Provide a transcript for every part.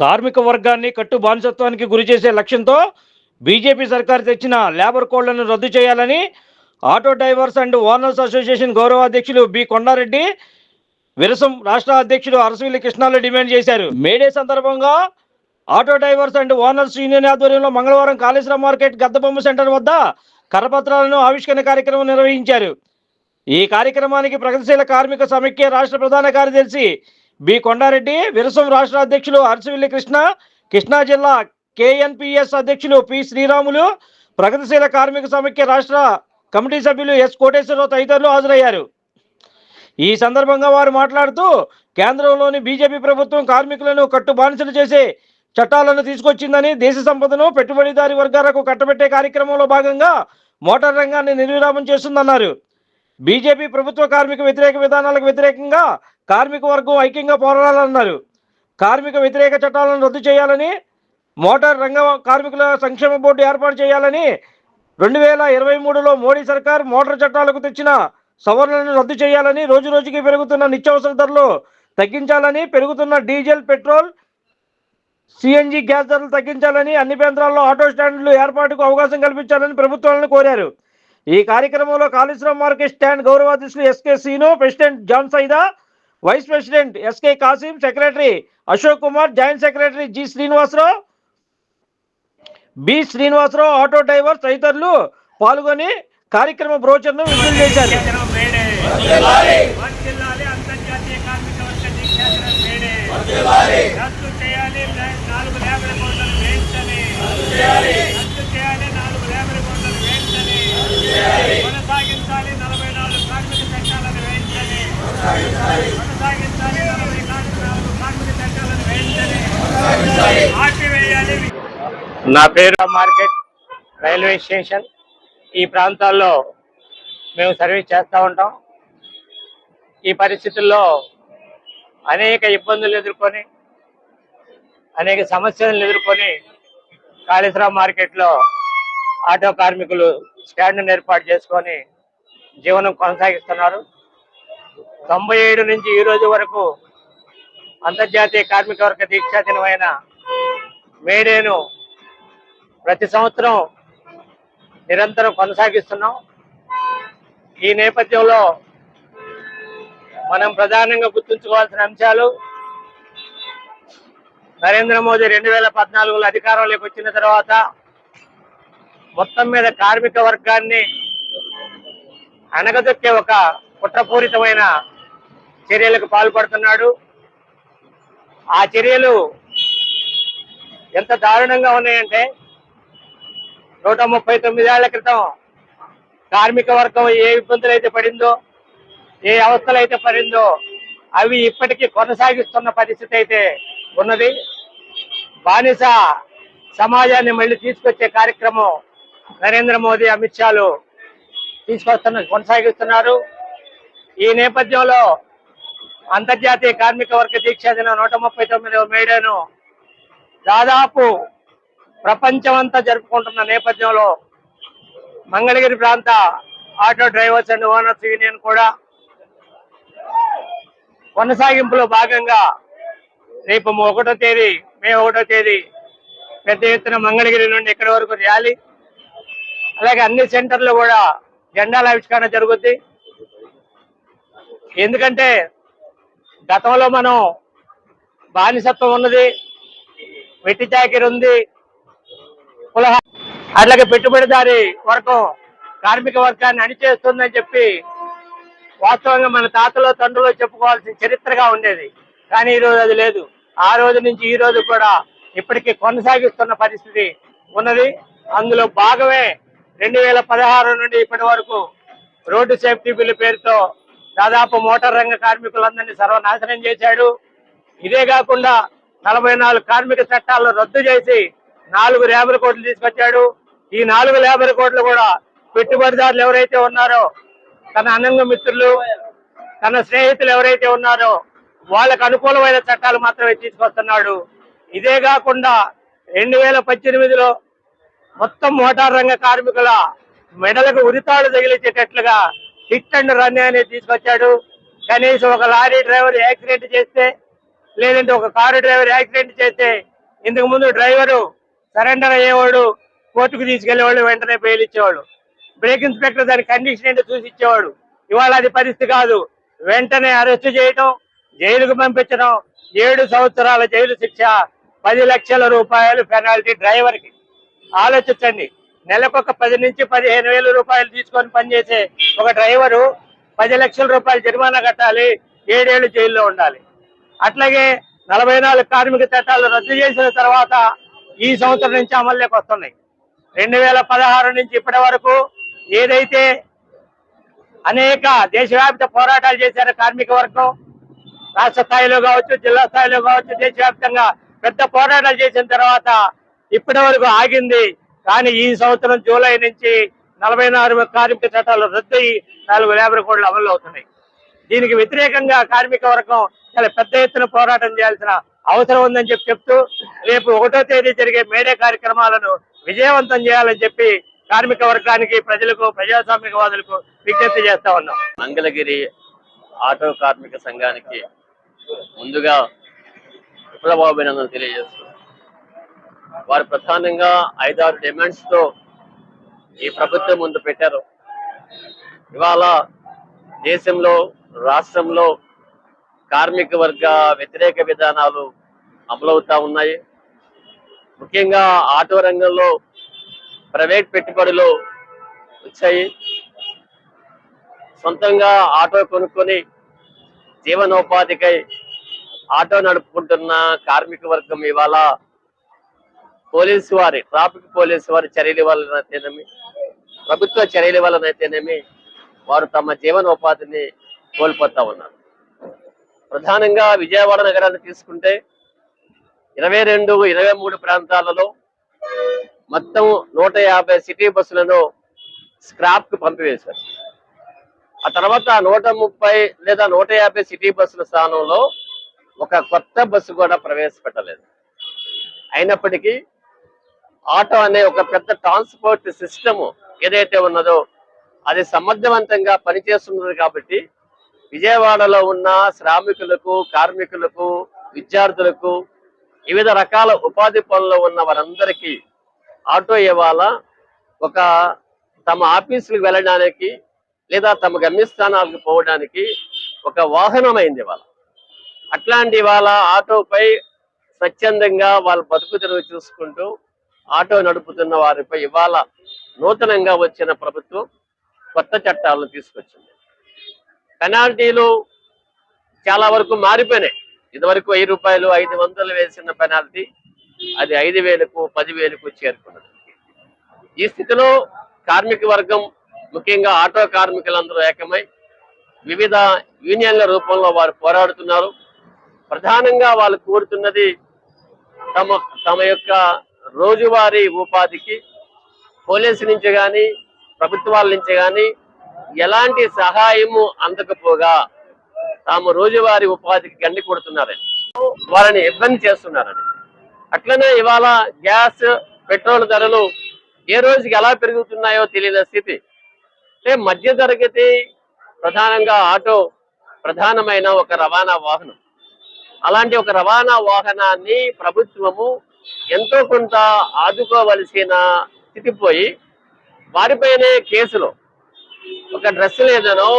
కార్మిక వర్గాన్ని కట్టు బానిసత్వానికి గురి చేసే లక్ష్యంతో బీజేపీ సర్కార్ తెచ్చిన లేబర్ కోడ్లను రద్దు చేయాలని auto drivers and owners association గౌరవ అధ్యక్షులు బి. కొండారెడ్డి విరసం రాష్ట్ర అధ్యక్షుడు అరసవిల్లి కృష్ణాలు డిమాండ్ చేశారు. మేడే సందర్భంగా auto drivers and owners union ఆధ్వర్యంలో మంగళవారం కాళేశ్వరం మార్కెట్ గద్దబొమ్మ సెంటర్ వద్ద కరపత్రాలను ఆవిష్కరణ కార్యక్రమం నిర్వహించారు. ఈ కార్యక్రమానికి ప్రగతిశీల కార్మిక సమైక్య రాష్ట్ర ప్రధాన కార్యదర్శి బి. కొండారెడ్డి విరసం రాష్ట్ర అధ్యక్షులు అరసివిల్లి కృష్ణ కృష్ణా జిల్లా కేఎన్పిఎస్ అధ్యక్షులు పి. శ్రీరాములు ప్రగతిశీల కార్మిక సమైక్య రాష్ట్ర కమిటీ సభ్యులు ఎస్. కోటేశ్వరరావు తదితరులు హాజరయ్యారు. ఈ సందర్భంగా వారు మాట్లాడుతూ కేంద్రంలోని బీజేపీ ప్రభుత్వం కార్మికులను కట్టు బానిసలు చేసే చట్టాలను తీసుకొచ్చిందని దేశ సంపదను పెట్టుబడిదారి వర్గాలకు కట్టబెట్టే కార్యక్రమంలో భాగంగా మోటార్ రంగాన్ని నిర్విరామం చేస్తుందన్నారు. బీజేపీ ప్రభుత్వ కార్మిక వ్యతిరేక విధానాలకు వ్యతిరేకంగా కార్మిక వర్గం ఐక్యంగా పోరాడాలన్నారు. కార్మిక వ్యతిరేక చట్టాలను రద్దు చేయాలని మోటార్ రంగ కార్మికుల సంక్షేమ బోర్డు ఏర్పాటు చేయాలని రెండు వేల ఇరవై మూడులో మోడీ సర్కార్ మోటార్ చట్టాలకు తెచ్చిన సవరణలను రద్దు చేయాలని రోజు రోజుకి పెరుగుతున్న నిత్యావసర ధరలు తగ్గించాలని పెరుగుతున్న డీజిల్ పెట్రోల్ సిఎన్జి గ్యాస్ ధరలు తగ్గించాలని అన్ని కేంద్రాల్లో ఆటో స్టాండ్లు ఏర్పాటుకు అవకాశం కల్పించాలని ప్రభుత్వాలను కోరారు. ఈ కార్యక్రమంలో Kaleshwaram market stand గౌరవాధ్యక్షులు SK Seenu president Jan Saida vice president SK Kasim secretary Ashok Kumar joint secretary G Srinivasarao B Srinivasarao auto driver తదితరులు పాల్గొని కార్యక్రమ బ్రోచర్ను విడుదల చేశారు. దినోత్సవం మేడే వర్ధిల్లాలి అంతర్జాతీయ కార్మిక వర్గ దినోత్సవం మేడే రద్దు చేయాలి లే- నాలుగు లేబర్ కోట్లను వెంటనే రద్దు చేయాలి నాలుగు లేబర్ కోట్లను వెంటనే కొనసాగించాలి నలభై నాలుగు కార్మిక చట్టాలను వెంటనే కొనసాగించాలి నలభై నాలుగు నాలుగు కార్మిక చట్టాలను వెంటనే ఆపివేయాలి నా పేరు మార్కెట్ రైల్వే స్టేషన్. ఈ ప్రాంతాల్లో మేము సర్వీస్ చేస్తూ ఉంటాం. ఈ పరిస్థితుల్లో అనేక ఇబ్బందులు ఎదుర్కొని అనేక సమస్యలను ఎదుర్కొని కాళేశ్వరం మార్కెట్లో ఆటో కార్మికులు స్టాండ్ను ఏర్పాటు చేసుకొని జీవనం కొనసాగిస్తున్నారు. తొంభై ఏడు నుంచి ఈ రోజు వరకు అంతర్జాతీయ కార్మిక వర్గ దీక్షా దినమైన మేడేను ప్రతి సంవత్సరం నిరంతరం కొనసాగిస్తున్నాం. ఈ నేపథ్యంలో మనం ప్రధానంగా గుర్తుంచుకోవాల్సిన అంశాలు నరేంద్ర మోదీ రెండు వేల పద్నాలుగులో అధికారంలోకి వచ్చిన తర్వాత మొత్తం మీద కార్మిక వర్గాన్ని అనగదొక్కే ఒక కుట్రపూరితమైన చర్యలకు పాల్పడుతున్నాడు. ఆ చర్యలు ఎంత దారుణంగా ఉన్నాయంటే నూట ముప్పై తొమ్మిదేళ్ళ క్రితం కార్మిక వర్గం ఏ ఇబ్బందులు అయితే పడిందో ఏ అవస్థలు అయితే పడిందో అవి ఇప్పటికీ కొనసాగిస్తున్న పరిస్థితి అయితే ఉన్నది. బానిస సమాజాన్ని మళ్ళీ తీసుకొచ్చే కార్యక్రమం నరేంద్ర మోదీ అమిత్ షాలు తీసుకొస్తున్న కొనసాగిస్తున్నారు. ఈ నేపథ్యంలో అంతర్జాతీయ కార్మిక వర్గ దీక్షా దినం నూట ముప్పై తొమ్మిదవ మేడేను దాదాపు ప్రపంచమంతా జరుపుకుంటున్న నేపథ్యంలో మంగళగిరి ప్రాంత auto drivers and owners union కూడా కొనసాగింపులో భాగంగా రేపు ఒకటో తేదీ మే ఒకటో తేదీ పెద్ద ఎత్తున మంగళగిరి నుండి ఇక్కడి వరకు ర్యాలీ. అలాగే అన్ని సెంటర్లు కూడా జెండాల ఆవిష్కరణ జరుగుద్ది. ఎందుకంటే గతంలో మనం బానిసత్వం ఉన్నది వెట్టి చాకిరి ఉంది కులహ అట్లాగే పెట్టుబడిదారి వర్గం కార్మిక వర్గాన్ని అణిచేస్తుందని చెప్పి వాస్తవంగా మన తాతలో తండ్రులో చెప్పుకోవాల్సిన చరిత్రగా ఉండేది. కానీ ఈ రోజు అది లేదు. ఆ రోజు నుంచి ఈ రోజు కూడా ఇప్పటికీ కొనసాగిస్తున్న పరిస్థితి ఉన్నది. అందులో భాగమే రెండు వేల పదహారు నుండి ఇప్పటి వరకు రోడ్డు సేఫ్టీ బిల్లు పేరుతో దాదాపు మోటార్ రంగ కార్మికులందరినీ సర్వనాశనం చేశాడు. ఇదే కాకుండా నలభై నాలుగు కార్మిక చట్టాలను రద్దు చేసి నాలుగు లేబర్ కోట్లు తీసుకొచ్చాడు. ఈ నాలుగు లేబర్ కోట్లు కూడా పెట్టుబడిదారులు ఎవరైతే ఉన్నారో తన అనంగ మిత్రులు తన స్నేహితులు ఎవరైతే ఉన్నారో వాళ్ళకు అనుకూలమైన చట్టాలు మాత్రమే తీసుకొస్తున్నాడు. ఇదే కాకుండా రెండు వేల పద్దెనిమిదిలో మొత్తం మోటార్ రంగ కార్మికుల మెడలకు ఉరితాడు తగిలించేటట్లుగా హిట్ అండ్ రన్ అనేది తీసుకొచ్చాడు. కనీసం ఒక లారీ డ్రైవర్ యాక్సిడెంట్ చేస్తే లేదంటే ఒక కారు డ్రైవర్ యాక్సిడెంట్ చేస్తే ఇంతకు ముందు డ్రైవరు సరెండర్ అయ్యేవాడు కోర్టుకు తీసుకెళ్ళేవాళ్ళు వెంటనే బెయిల్ ఇచ్చేవాడు. బ్రేక్ ఇన్స్పెక్టర్ దాని కండిషన్ ఏంటో చూసి ఇచ్చేవాడు. ఇవాళ అది పరిస్థితి కాదు. వెంటనే అరెస్ట్ చేయటం జైలుకు పంపించడం ఏడు సంవత్సరాల జైలు శిక్ష పది లక్షల రూపాయలు పెనాల్టీ డ్రైవర్కి ఆలోచించండి. నెలకొక పది నుంచి పదిహేను వేల రూపాయలు తీసుకొని పనిచేసే ఒక డ్రైవరు పది లక్షల రూపాయలు జరిమానా కట్టాలి ఏడేళ్ళు జైల్లో ఉండాలి. అట్లాగే నలభై నాలుగు కార్మిక చట్టాలు రద్దు చేసిన తర్వాత ఈ సంవత్సరం నుంచి అమల్లోకి వస్తున్నాయి. రెండు వేల పదహారు నుంచి ఇప్పటి వరకు ఏదైతే అనేక దేశవ్యాప్త పోరాటాలు చేశారు కార్మిక వర్గం రాష్ట్ర స్థాయిలో కావచ్చు జిల్లా స్థాయిలో కావచ్చు దేశవ్యాప్తంగా పెద్ద పోరాటాలు చేసిన తర్వాత ఇప్పటి వరకు ఆగింది. కానీ ఈ సంవత్సరం జూలై నుంచి నలభై నాలుగు కార్మిక చట్టాలు రద్దయి నాలుగు లేబర్ కోడ్లు అమలు అవుతున్నాయి. దీనికి వ్యతిరేకంగా కార్మిక వర్గం చాలా పెద్ద ఎత్తున పోరాటం చేయాల్సిన అవసరం ఉందని చెప్పి చెప్తూ రేపు ఒకటో తేదీ జరిగే మేడే కార్యక్రమాలను విజయవంతం చేయాలని చెప్పి కార్మిక వర్గానికి ప్రజలకు ప్రజాస్వామికవాదులకు విజ్ఞప్తి చేస్తా ఉన్నాం. మంగళగిరి ఆటో కార్మిక సంఘానికి ముందుగా విప్లవాభినందనలు తెలియజేస్తూ వారు ప్రధానంగా ఐదారు డిమాండ్స్తో ఈ ప్రభుత్వం ముందు పెట్టారు. ఇవాళ దేశంలో రాష్ట్రంలో కార్మిక వర్గ వ్యతిరేక విధానాలు అమలవుతా ఉన్నాయి. ముఖ్యంగా ఆటో రంగంలో ప్రైవేట్ పెట్టుబడులు వచ్చాయి. సొంతంగా ఆటో కొనుక్కొని జీవనోపాధికై ఆటో నడుపుకుంటున్న కార్మిక వర్గం ఇవాళ పోలీసు వారి ట్రాఫిక్ పోలీసు వారి చర్యల వలనైతేనేమి ప్రభుత్వ చర్యల వలనైతేనేమి వారు తమ జీవనోపాధిని కోల్పోతా ఉన్నారు. ప్రధానంగా విజయవాడ నగరాన్ని తీసుకుంటే ఇరవై రెండు ఇరవై మూడు ప్రాంతాలలో మొత్తం నూట యాభై సిటీ బస్సులను స్క్రాప్కు పంపివేశారు. ఆ తర్వాత నూట ముప్పై లేదా నూట యాభై సిటీ బస్సుల స్థానంలో ఒక కొత్త బస్సు కూడా ప్రవేశపెట్టలేదు. అయినప్పటికీ ఆటో అనే ఒక పెద్ద ట్రాన్స్పోర్ట్ సిస్టమ్ ఏదైతే ఉన్నదో అది సమర్థవంతంగా పనిచేస్తున్నది కాబట్టి విజయవాడలో ఉన్న శ్రామికులకు కార్మికులకు విద్యార్థులకు వివిధ రకాల ఉపాధి పనుల్లో ఉన్న వారందరికీ ఆటో ఇవాళ ఒక తమ ఆఫీసులకు వెళ్ళడానికి లేదా తమ గమ్యస్థానాలకు పోవడానికి ఒక వాహనమైంది ఇవాళ. అట్లాంటి వాళ్ళ ఆటోపై స్వచ్ఛందంగా వాళ్ళ బతుకు తెరువు చూసుకుంటూ ఆటో నడుపుతున్న వారిపై ఇవాళ నూతనంగా వచ్చిన ప్రభుత్వం కొత్త చట్టాలను తీసుకొచ్చింది. పెనాల్టీలు చాలా వరకు మారిపోయినాయి. ఇదివరకు వెయ్యి రూపాయలు ఐదు వందలు వేసిన పెనాల్టీ అది ఐదు వేలకు పదివేలకు చేరుకున్నది. ఈ స్థితిలో కార్మిక వర్గం ముఖ్యంగా ఆటో కార్మికులందరూ ఏకమై వివిధ యూనియన్ల రూపంలో వారు పోరాడుతున్నారు. ప్రధానంగా వాళ్ళు కోరుతున్నది తమ తమ యొక్క రోజువారీ ఉపాధికి పోలీసు నుంచి కానీ ప్రభుత్వాల నుంచి కానీ ఎలాంటి సహాయము అందకపోగా తాము రోజువారీ ఉపాధికి గండి కొడుతున్నారని వారిని ఇబ్బంది చేస్తున్నారని అట్లనే ఇవాళ గ్యాస్ పెట్రోల్ ధరలు ఏ రోజుకి ఎలా పెరుగుతున్నాయో తెలియని స్థితి. అంటే మధ్య తరగతి ప్రధానంగా ఆటో ప్రధానమైన ఒక రవాణా వాహనం. అలాంటి ఒక రవాణా వాహనాన్ని ప్రభుత్వము ఎంతో కొంత ఆదుకోవలసిన స్థితి పోయి వారిపైనే కేసులు ఒక డ్రెస్ లేదనో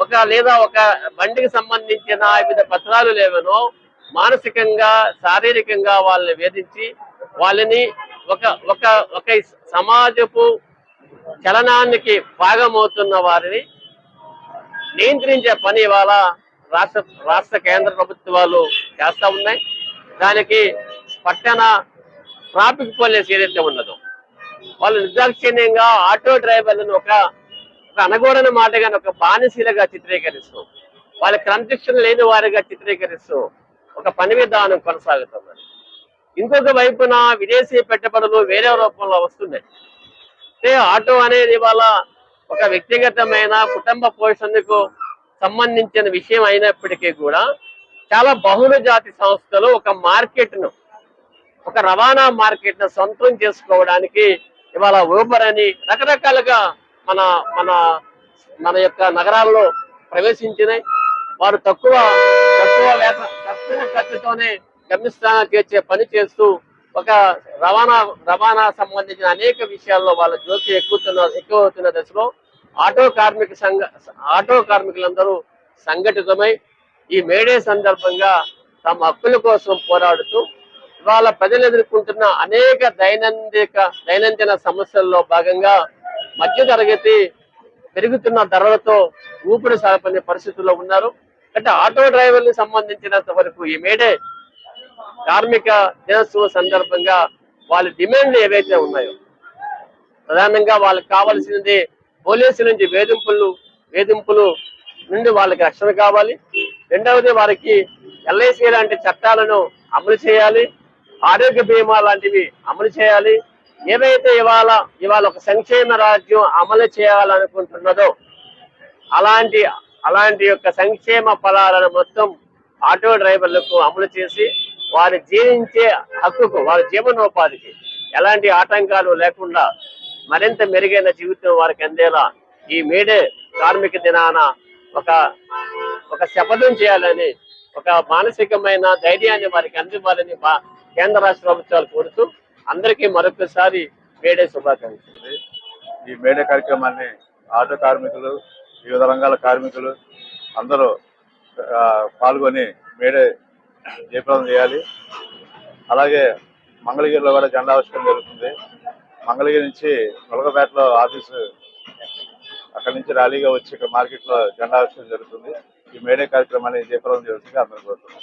ఒక లేదా ఒక బండికి సంబంధించిన వివిధ పత్రాలు లేవనో మానసికంగా శారీరకంగా వాళ్ళని వేధించి వాళ్ళని ఒక ఒక ఒక సమాజపు చలనానికి భాగమవుతున్న వారిని నియంత్రించే పని ఇవాళ రాష్ట్ర రాష్ట్ర కేంద్ర ప్రభుత్వాలు చేస్తా ఉన్నాయి. దానికి పట్టణ ట్రాఫిక్ పోలీస్ ఏదైతే ఉన్నదో వాళ్ళు నిర్దాక్షిణ్యంగా ఆటో డ్రైవర్లను ఒక ఒక మాట కానీ ఒక బానిసీలుగా చిత్రీకరిస్తూ వాళ్ళ క్రమశిక్షణ లేని వారిగా చిత్రీకరిస్తూ ఒక పని విధానం కొనసాగుతున్నది. ఇంకొక వైపున విదేశీ పెట్టుబడులు వేరే రూపంలో వస్తున్నాయి. అంటే ఆటో అనేది ఇవాళ ఒక వ్యక్తిగతమైన కుటుంబ పోషణకు సంబంధించిన విషయం అయినప్పటికీ కూడా చాలా బహుళ జాతి సంస్థలు ఒక మార్కెట్ను ఒక రవాణా మార్కెట్ను సొంతం చేసుకోవడానికి ఇవాళ ఊబర్ అని రకరకాలుగా మన మన మన యొక్క నగరాల్లో ప్రవేశించినాయి వారు తక్కువ తక్కువ వేత తక్కువ ఖర్చుతోనే గమ్యస్థానాలు చేర్చే పని చేస్తూ ఒక రవాణా రవాణా సంబంధించిన అనేక విషయాల్లో వాళ్ళ జోక్యం ఎక్కుతున్న ఎక్కువ అవుతున్న దశలో ఆటో కార్మిక సంఘ ఆటో కార్మికులందరూ సంఘటితమై ఈ మేడే సందర్భంగా తమ హక్కుల కోసం పోరాడుతూ ఇవాళ ప్రజలు ఎదుర్కొంటున్న అనేక దైనందిక దైనందిన సమస్యల్లో భాగంగా మధ్య తరగతి పెరుగుతున్న ధరలతో ఊపిరి సాగపడే పరిస్థితుల్లో ఉన్నారు. అంటే ఆటో డ్రైవర్లకు సంబంధించినంత వరకు ఈ మేడే కార్మిక దినోత్సవం సందర్భంగా వాళ్ళ డిమాండ్లు ఏవైతే ఉన్నాయో ప్రధానంగా వాళ్ళకి కావాల్సినది పోలీసుల నుంచి వేధింపులు వేధింపులు నుండి వాళ్ళకి రక్షణ కావాలి. రెండవది వారికి ఎల్ఐసి లాంటి చట్టాలను అమలు చేయాలి. ఆరోగ్య బీమా లాంటివి అమలు చేయాలి. ఏవైతే ఇవాళ ఇవాళ ఒక సంక్షేమ రాజ్యం అమలు చేయాలనుకుంటున్నదో అలాంటి అలాంటి యొక్క సంక్షేమ ఫలాలను మొత్తం ఆటో డ్రైవర్లకు అమలు చేసి వారి జీవించే హక్కుకు వారి జీవనోపాధికి ఎలాంటి ఆటంకాలు లేకుండా మరింత మెరుగైన జీవితం వారికి అందేలా ఈ మేడే కార్మిక దినాన ఒక ఒక శపథం చేయాలని ఒక మానసికమైన ధైర్యాన్ని వారికి అందివ్వాలని మా కేంద్ర రాష్ట్ర ప్రభుత్వాలు కోరుతూ అందరికీ మరొకసారి మేడే శుభాకాంక్షలు. ఈ మేడే కార్యక్రమాన్ని ఆటో కార్మికులు వివిధ రంగాల కార్మికులు అందరూ పాల్గొని మేడే జయప్రదం చేయాలి. అలాగే మంగళగిరిలో కూడా జెండా ఆవిష్కరణ జరుగుతుంది. మంగళగిరి నుంచి ములగపేటలో ఆఫీసు అక్కడి నుంచి ర్యాలీగా వచ్చి ఇక్కడ మార్కెట్లో జెండా ఆవిష్కరణ జరుగుతుంది. ఈ మేడే కార్యక్రమాన్ని జయప్రదం జరుగుతుంది అందరూ కోరుతున్నాం.